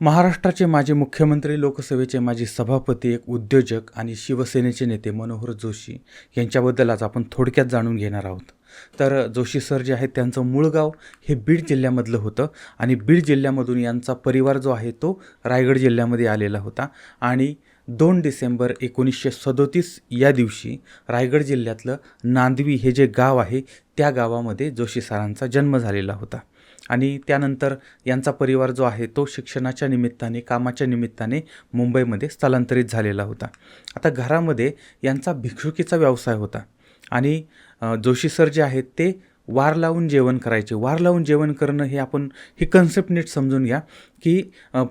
महाराष्ट्राचे माजी मुख्यमंत्री लोकसभेचे माजी सभापती एक उद्योजक आणि शिवसेनेचे नेते मनोहर जोशी यांच्याबद्दल आज आपण थोडक्यात जाणून घेणार आहोत. तर जोशी सर जे आहेत त्यांचं मूळ गाव हे बीड जिल्ह्यामधलं होतं आणि बीड जिल्ह्यामधून यांचा परिवार जो आहे तो रायगड जिल्ह्यामध्ये आलेला होता. आणि दोन डिसेंबर एकोणीसशे सदोतीस या दिवशी रायगड जिल्ह्यातलं नांदवी हे जे गाव आहे त्या गावामध्ये जोशी सरांचा जन्म झालेला होता. आणि त्यानंतर यांचा परिवार जो आहे तो शिक्षणाच्या निमित्ताने कामाच्या निमित्ताने मुंबईमध्ये स्थलांतरित झालेला होता. आता घरामध्ये यांचा भिक्षुकीचा व्यवसाय होता आणि जोशी सर जे आहेत ते वार लावून जेवण करायचे. वार लावून जेवण करणं हे आपण ही कन्सेप्ट नीट समजून घ्या की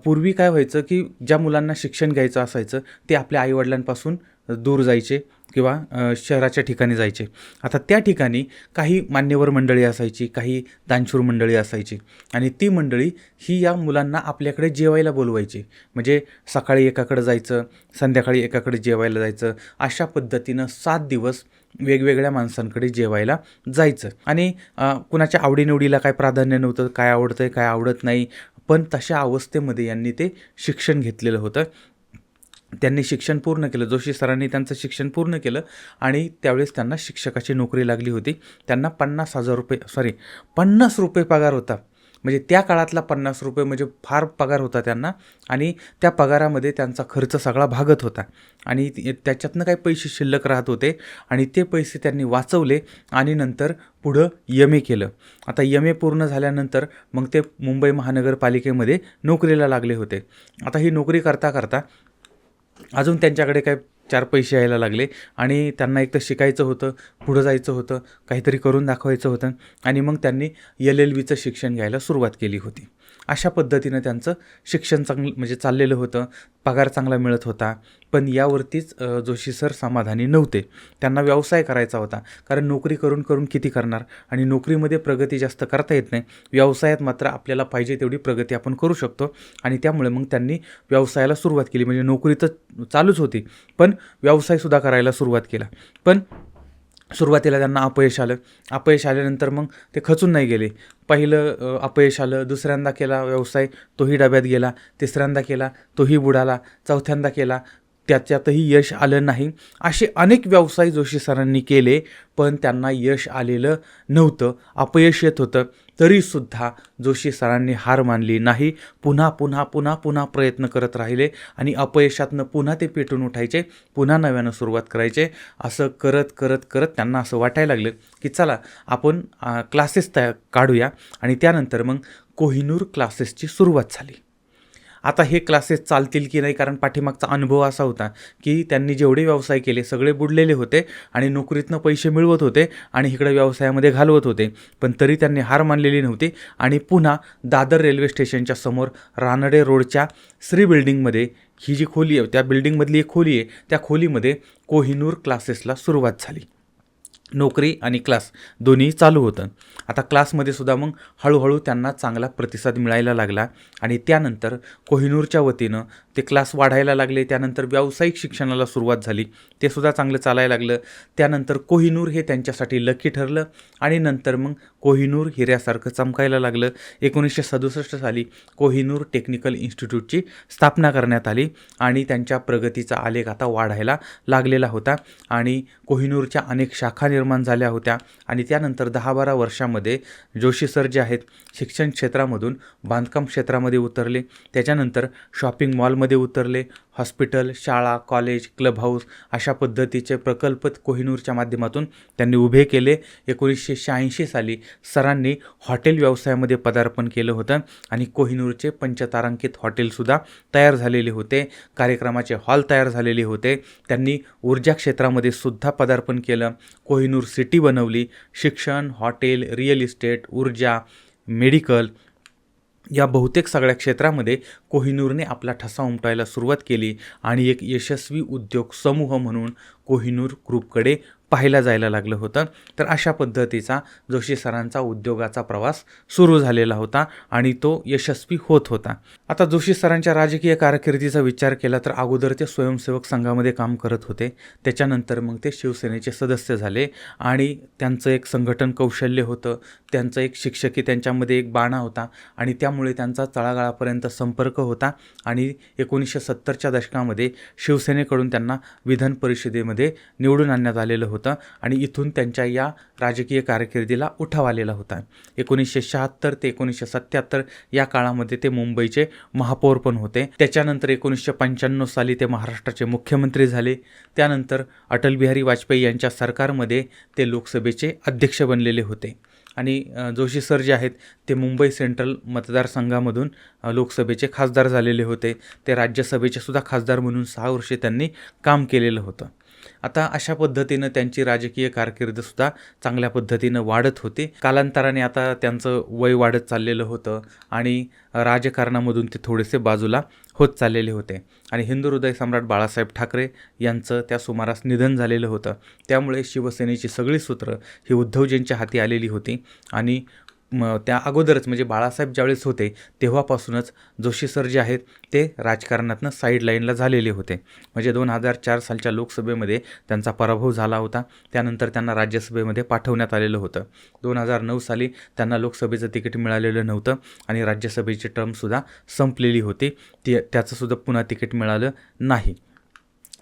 पूर्वी काय व्हायचं की ज्या मुलांना शिक्षण घ्यायचं असायचं ते आपल्या आईवडिलांपासून दूर जायचे. किंवा शहराच्या ठिकाणी जायचे. आता त्या ठिकाणी काही मान्यवर मंडळी असायची काही दानशूर मंडळी असायची आणि ती मंडळी ही या मुलांना आपल्याकडे जेवायला बोलवायची. म्हणजे सकाळी एकाकडे जायचं संध्याकाळी एकाकडे जेवायला जायचं अशा पद्धतीनं सात दिवस वेगवेगळ्या माणसांकडे जेवायला जायचं. आणि कुणाच्या आवडीनिवडीला काय प्राधान्य नव्हतं काय आवडतं आहे काय आवडत नाही पण तशा अवस्थेमध्ये यांनी ते शिक्षण घेतलेलं होतं. त्यांनी शिक्षण पूर्ण केलं. जोशी सरांनी त्यांचं शिक्षण पूर्ण केलं आणि त्यावेळेस त्यांना शिक्षकाची नोकरी लागली होती. त्यांना पन्नास हजार रुपये सॉरी पन्नास रुपये पगार होता. म्हणजे त्या काळातला पन्नास रुपये म्हणजे फार पगार होता त्यांना आणि त्या पगारामध्ये त्यांचा खर्च सगळा भागत होता. आणि त्याच्यातनं काही पैसे शिल्लक राहत होते आणि ते पैसे त्यांनी वाचवले आणि नंतर पुढं यम ए केलं. आता यम ए पूर्ण झाल्यानंतर मग ते मुंबई महानगरपालिकेमध्ये नोकरीला लागले होते. आता ही नोकरी करता करता अजून त्यांच्याकडे काय चार पैसे यायला लागले आणि त्यांना एक तर शिकायचं होतं पुढं जायचं होतं काहीतरी करून दाखवायचं होतं आणि मग त्यांनी एल एल बीचं शिक्षण घ्यायला सुरुवात केली होती. अशा पद्धतीनं त्यांचं शिक्षण चांगलं म्हणजे चाललेलं होतं पगार चांगला मिळत होता. पण यावरतीच जोशी सर समाधानी नव्हते. त्यांना व्यवसाय करायचा होता. कारण नोकरी करून करून किती करणार? आणि नोकरीमध्ये प्रगती जास्त करता येत नाही. व्यवसायात मात्र आपल्याला पाहिजे तेवढी प्रगती आपण करू शकतो. आणि त्यामुळे मग त्यांनी व्यवसायाला सुरुवात केली. म्हणजे नोकरी तर चालूच होती. पण व्यवसायसुद्धा करायला सुरुवात केला. पण सुरुवातीला त्यांना अपयश आलं. अपयश आल्यानंतर मग ते खचून नाही गेले. पहिलं अपयश आलं दुसऱ्यांदा केला व्यवसाय तोही डब्यात गेला. तिसऱ्यांदा केला तोही बुडाला. चौथ्यांदा केला त्याच्यातही यश आलं नाही. असे अनेक व्यवसाय जोशी सरांनी केले पण त्यांना यश आलेलं नव्हतं. अपयश येत होतं. तरीसुद्धा जोशी सरांनी हार मानली नाही. पुन्हा पुन्हा पुन्हा पुन्हा प्रयत्न करत राहिले आणि अपयशातनं पुन्हा ते पेटून उठायचे पुन्हा नव्यानं सुरुवात करायचे. असं करत करत करत त्यांना असं वाटायला लागलं की चला आपण क्लासेस तया काढूया आणि त्यानंतर मग कोहिनूर क्लासेसची सुरुवात झाली. आता हे क्लासेस चालतील की नाही? कारण पाठीमागचा अनुभव असा होता की त्यांनी जेवढे व्यवसाय केले सगळे बुडलेले होते आणि नोकरीतनं पैसे मिळवत होते आणि इकडे व्यवसायामध्ये घालवत होते. पण तरी त्यांनी हार मानलेली नव्हती आणि पुन्हा दादर रेल्वे स्टेशनच्या समोर रानडे रोडच्या श्री बिल्डिंगमध्ये ही जी खोली आहे त्या बिल्डिंगमधली एक खोली आहे त्या खोलीमध्ये कोहिनूर क्लासेसला सुरुवात झाली. नोकरी आणि क्लास दोन्ही चालू होतं. आता क्लासमध्ये सुद्धा मग हळूहळू त्यांना चांगला प्रतिसाद मिळायला लागला आणि त्यानंतर कोहिनूरच्या वतीनं ते क्लास वाढायला लागले. त्यानंतर व्यावसायिक शिक्षणाला सुरुवात झाली. ते सुद्धा चांगलं चालायला लागलं. त्यानंतर कोहिनूर हे त्यांच्यासाठी लकी ठरलं आणि नंतर मग कोहिनूर हिऱ्यासारखं चमकायला लागलं. एकोणीसशे सदुसष्ट साली कोहिनूर टेक्निकल इन्स्टिट्यूटची स्थापना करण्यात आली आणि त्यांच्या प्रगतीचा आलेख आता वाढायला लागलेला होता आणि कोहिनूरच्या अनेक शाखा निर्माण झाल्या होत्या आणि त्यानंतर दहा बारा वर्षामध्ये जोशी सर जे आहेत शिक्षण क्षेत्रामधून बांधकाम क्षेत्रामध्ये उतरले. त्याच्यानंतर शॉपिंग मॉलमध्ये उतरले हॉस्पिटल शाळा कॉलेज क्लब हाऊस अशा पद्धतीचे प्रकल्प कोहिनूरच्या माध्यमातून त्यांनी उभे केले. एकोणीसशे शहाऐंशी साली सरांनी हॉटेल व्यवसायामध्ये पदार्पण केलं होतं आणि कोहिनूरचे पंचतारांकित हॉटेलसुद्धा तयार झालेले होते. कार्यक्रमाचे हॉल तयार झालेले होते. त्यांनी ऊर्जा क्षेत्रामध्ये सुद्धा पदार्पण केलं. कोहिनूर सिटी बनवली. शिक्षण हॉटेल रिअल इस्टेट ऊर्जा मेडिकल या बहुतेक सगळ्या क्षेत्रामध्ये कोहिनूरने आपला ठसा उमटायला सुरुवात केली आणि एक यशस्वी उद्योग समूह म्हणून कोहिनूर ग्रुपकडे पाहायला जायला लागलं होतं. तर अशा पद्धतीचा जोशी सरांचा उद्योगाचा प्रवास सुरू झालेला होता आणि तो यशस्वी होत होता. आता जोशी सरांच्या राजकीय कारकिर्दीचा विचार केला तर अगोदर ते स्वयंसेवक संघामध्ये काम करत होते. त्याच्यानंतर मग ते शिवसेनेचे सदस्य झाले आणि त्यांचं एक संघटन कौशल्य होतं. त्यांचं एक शिक्षकी त्यांच्यामध्ये एक बाणा होता आणि त्यामुळे त्यांचा तळागाळापर्यंत संपर्क होता आणि एकोणीसशे सत्तरच्या दशकामध्ये शिवसेनेकडून त्यांना विधान परिषदेमध्ये निवडून आणण्यात आलेलं होतं. आणि इथून त्यांच्या या राजकीय कारकिर्दीला उठाव आलेला होता. एकोणीसशे शहात्तर ते एकोणीसशे सत्याहत्तर या काळामध्ये ते मुंबईचे महापौर पण होते. त्याच्यानंतर एकोणीसशे पंच्याण्णव साली ते महाराष्ट्राचे मुख्यमंत्री झाले. त्यानंतर अटल बिहारी वाजपेयी यांच्या सरकारमध्ये ते लोकसभेचे अध्यक्ष बनलेले होते. आणि जोशी सर जे आहेत ते मुंबई सेंट्रल मतदारसंघामधून लोकसभेचे खासदार झालेले होते. ते राज्यसभेचे सुद्धा खासदार म्हणून सहा वर्षे त्यांनी काम केलेलं होतं. आता अशा पद्धतीनं त्यांची राजकीय कारकीर्दसुद्धा चांगल्या पद्धतीनं वाढत होती. कालांतराने आता त्यांचं वय वाढत चाललेलं होतं आणि राजकारणामधून ते थोडेसे बाजूला होत चाललेले होते. आणि हिंदू हृदय सम्राट बाळासाहेब ठाकरे यांचं त्या सुमारास निधन झालेलं होतं. त्यामुळे शिवसेनेची सगळी सूत्रं ही उद्धवजींच्या हाती आलेली होती आणि म त्या अगोदरच म्हणजे बाळासाहेब ज्यावेळेस होते तेव्हापासूनच जोशी सर जे आहेत ते राजकारणातनं साईड लाईनला झालेले होते. म्हणजे दोन हजार चार सालच्या लोकसभेमध्ये त्यांचा पराभव झाला होता. त्यानंतर त्यांना राज्यसभेमध्ये पाठवण्यात आलेलं होतं. दोन हजार नऊ साली त्यांना लोकसभेचं तिकीट मिळालेलं नव्हतं आणि राज्यसभेची टर्मसुद्धा संपलेली होती. ती त्याचंसुद्धा पुन्हा तिकीट मिळालं नाही.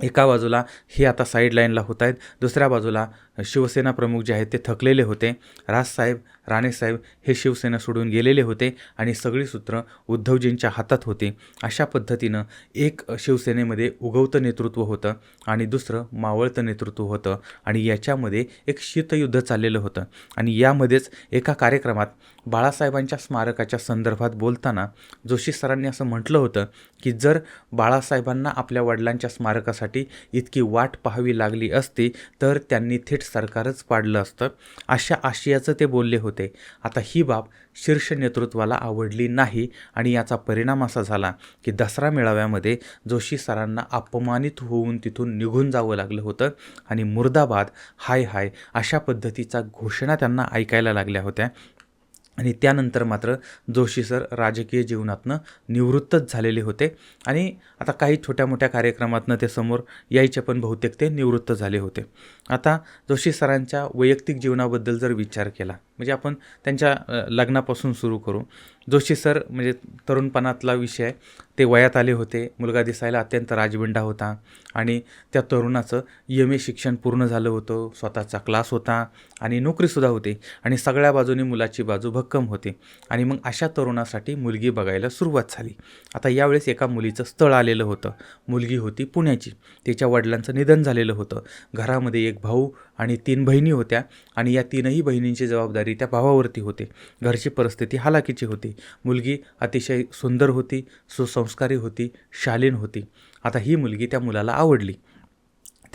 एका बाजूला हे आता साईड लाईनला होत आहेत दुसऱ्या बाजूला शिवसेना प्रमुख जे आहेत ते थकलेले होते. राजसाहेब राणेसाहेब हे शिवसेना सोडून गेलेले होते आणि सगळी सूत्र उद्धवजींच्या हातात होती. अशा पद्धतीनं एक शिवसेनेमध्ये उगवतं नेतृत्व होतं आणि दुसरं मावळतं नेतृत्व होतं आणि याच्यामध्ये एक शीतयुद्ध चाललेलं होतं. आणि यामध्येच एका कार्यक्रमात बाळासाहेबांच्या स्मारकाच्या संदर्भात बोलताना जोशी सरांनी असं म्हटलं होतं की जर बाळासाहेबांना आपल्या वडिलांच्या स्मारकासाठी इतकी वाट पाहावी लागली असती तर त्यांनी थेट सरकारच पाडलं असतं. अशा आशयाचं ते बोलले होते. आता ही बाब शीर्ष नेतृत्वाला आवडली नाही आणि याचा परिणाम असा झाला की दसरा मेळाव्यामध्ये जोशी सरांना अपमानित होऊन तिथून निघून जावं लागलं होतं आणि मुर्दाबाद हाय हाय अशा पद्धतीचा घोषणा त्यांना ऐकायला लागल्या होत्या. आणि त्यानंतर मात्र जोशी सर राजकीय जीवनातनं निवृत्तच झालेले होते. आणि आता काही छोट्या मोठ्या कार्यक्रमातनं ते समोर यायचे पण बहुतेक ते निवृत्त झाले होते. आता जोशी सरांच्या वैयक्तिक जीवनाबद्दल जर विचार केला म्हणजे आपण त्यांच्या लग्नापासून सुरू करू. जोशी सर म्हणजे तरुणपणातला विषय. आहे ते वयात आले होते. मुलगा दिसायला अत्यंत राजबिंडा होता आणि त्या तरुणाचं एम ए शिक्षण पूर्ण झालं होतं. स्वतःचा क्लास होता आणि नोकरीसुद्धा होती आणि सगळ्या बाजूनी मुलाची बाजू भक्कम होती आणि मग अशा तरुणासाठी मुलगी बघायला सुरुवात झाली. आता यावेळेस एका मुलीचं स्थळ आलेलं होतं. मुलगी होती पुण्याची. तिच्या वडिलांचं निधन झालेलं होतं. घरामध्ये एक भाऊ आणि तीन बहिणी होत्या आणि या तीनही बहिणींची जबाबदारी त्या भावावरती होती. घरची परिस्थिती हालाकीची होती. मुलगी अतिशय सुंदर होती सुसंस्कारी होती शालीन होती. आता ही मुलगी त्या मुलाला आवडली.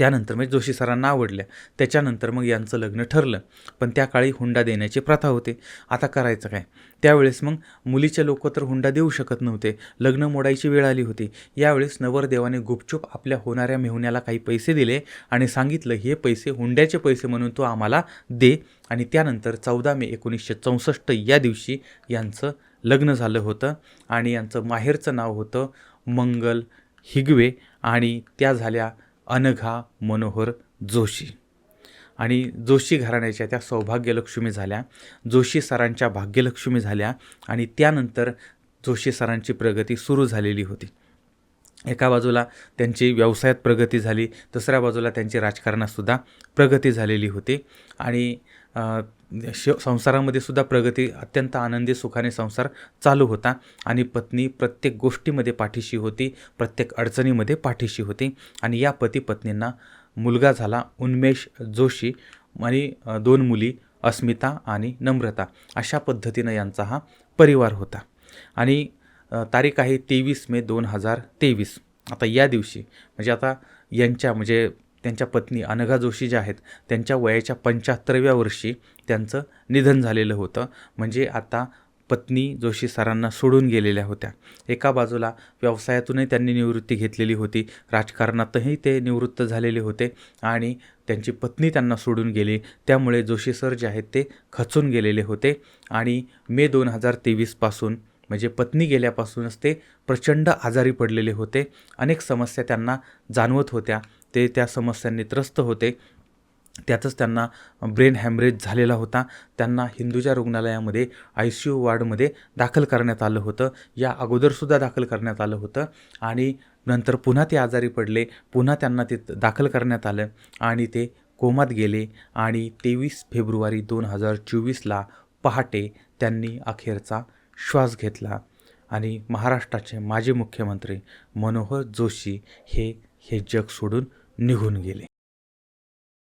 त्यानंतर म्हणजे जोशी सरांना आवडल्या त्याच्यानंतर मग यांचं लग्न ठरलं. पण त्या काळी हुंडा देण्याची प्रथा होते. आता करायचं काय? त्यावेळेस मग मुलीचे लोक तर हुंडा देऊ शकत नव्हते. लग्न मोडायची वेळ आली होती. यावेळेस नवरदेवाने गुपचूप आपल्या होणाऱ्या मेहुण्याला काही पैसे दिले आणि सांगितलं हे पैसे हुंड्याचे पैसे म्हणून तू आम्हाला दे. आणि त्यानंतर चौदा मे एकोणीसशे चौसष्ट या दिवशी यांचं लग्न झालं होतं. आणि यांचं माहेरचं नाव होतं मंगल हिगवे. आणि त्या झाल्या अनघा मनोहर जोशी. आणि जोशी घराण्याच्या त्या सौभाग्यलक्ष्मी झाल्या. जोशी सरांच्या भाग्यलक्ष्मी झाल्या आणि त्यानंतर जोशी सरांची प्रगती सुरू झालेली होती. एका बाजूला त्यांची व्यवसायात प्रगती झाली दुसऱ्या बाजूला त्यांची राजकारणातसुद्धा प्रगती झालेली होती. आणि शिव श संसारामध्ये सुद्धा प्रगती अत्यंत आनंदी सुखाने संसार चालू होता. आणि पत्नी प्रत्येक गोष्टीमध्ये पाठीशी होती प्रत्येक अडचणीमध्ये पाठीशी होती. आणि या पती पत्नींना मुलगा झाला उन्मेष जोशी आणि दोन मुली अस्मिता आणि नम्रता. अशा पद्धतीनं यांचा हा परिवार होता. आणि तारीख आहे तेवीस मे दोन हजार तेवीस. आता या दिवशी म्हणजे आता यांच्या म्हणजे त्यांच्या पत्नी अनघा जोशी ज्या आहेत त्यांच्या वयाच्या पंच्याहत्तरव्या वर्षी त्यांचं निधन झालेलं होतं. म्हणजे आता पत्नी जोशी सरांना सोडून गेलेल्या होत्या. एका बाजूला व्यवसायातूनही त्यांनी निवृत्ती घेतलेली होती. राजकारणातही ते निवृत्त झालेले होते आणि त्यांची पत्नी त्यांना सोडून गेली. त्यामुळे जोशी सर जे आहेत ते खचून गेलेले होते आणि मे दोन हजार तेवीसपासून म्हणजे पत्नी गेल्यापासूनच ते प्रचंड आजारी पडलेले होते. अनेक समस्या त्यांना जाणवत होत्या. ते त्या समस्यांनी त्रस्त होते. त्यातच त्यांना ब्रेन हॅमरेज झालेला होता. त्यांना हिंदूच्या रुग्णालयामध्ये आय सी यू वॉर्डमध्ये दाखल करण्यात आलं होतं. या अगोदरसुद्धा दाखल करण्यात आलं होतं आणि नंतर पुन्हा ते आजारी पडले. पुन्हा त्यांना ते दाखल करण्यात आलं आणि ते कोमात गेले आणि तेवीस फेब्रुवारी दोन हजार चोवीसला पहाटे त्यांनी अखेरचा श्वास घेतला आणि महाराष्ट्राचे माजी मुख्यमंत्री मनोहर जोशी हे हे जग सोडून निघून गेले.